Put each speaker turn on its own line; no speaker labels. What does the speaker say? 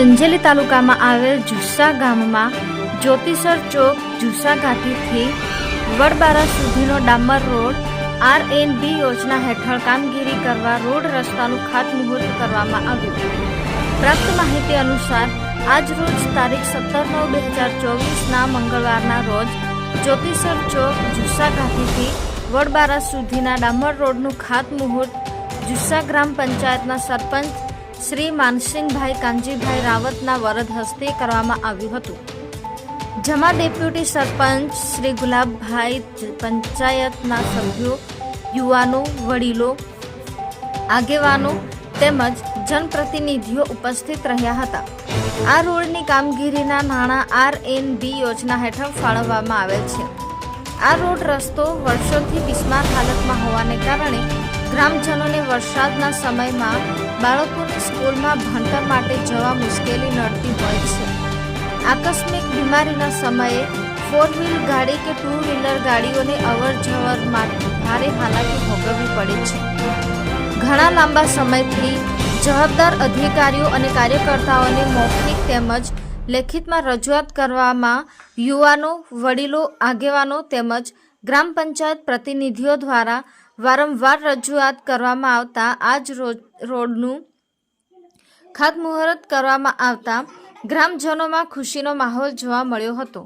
સંજેલી તાલુકામાં આવેલ જુસ્સા ગામમાં જ્યોતિસર ચોક જુસ્સા ઘાટીથી વડબારા સુધીનો ડામર રોડ આર એન બી યોજના હેઠળ કામગીરી કરવા રોડ રસ્તાનું ખાતમુહૂર્ત કરવામાં આવ્યું. પ્રાપ્ત માહિતી અનુસાર, આજ રોજ તારીખ સત્તર નવ બે હજાર ચોવીસના મંગળવારના રોજ જ્યોતિસર ચોક જુસ્સા ઘાટીથી વડબારા સુધીના ડામર રોડનું ખાતમુહૂર્ત જુસ્સા ગ્રામ પંચાયતના સરપંચ શ્રી માનસિંહભાઈ કાનજીભાઈ રાવતના વરદ હસ્તે કરવામાં આવ્યું હતું. જેમાં ડેપ્યુટી સરપંચ શ્રી ગુલાબભાઈ પંચાયતના સભ્યો, યુવાનો, વડીલો, આગેવાનો તેમજ જનપ્રતિનિધિઓ ઉપસ્થિત રહ્યા હતા. આ રોડની કામગીરીના નાણાં આર એન બી યોજના હેઠળ ફાળવવામાં આવેલ છે. આ રોડ રસ્તો વર્ષોથી બિસ્માર હાલતમાં હોવાને કારણે ગ્રામજનોને વરસાદના સમયમાં બાળકોને સ્કૂલમાં ભણતર માટે જવા મુશ્કેલી નડતી હોય છે. આકસ્મિક બીમારીના સમયે ફોર વ્હીલ ગાડી કે ટુ વ્હીલર ગાડીઓને અવર જવર માટે ભારે હાલાકી ભોગવવી પડે છે. ઘણા લાંબા સમયથી જવાબદાર અધિકારીઓ અને કાર્યકર્તાઓને મૌખિક તેમજ લેખિતમાં રજૂઆત કરવામાં યુવાનો, વડીલો, આગેવાનો તેમજ ગ્રામ પંચાયત પ્રતિનિધિઓ દ્વારા વારંવાર રજૂઆત કરવામાં આવતા આજ રોજ, રોડનું ખાતમુહૂર્ત કરવામાં આવતા ગ્રામજનોમાં ખુશીનો માહોલ જોવા મળ્યો હતો.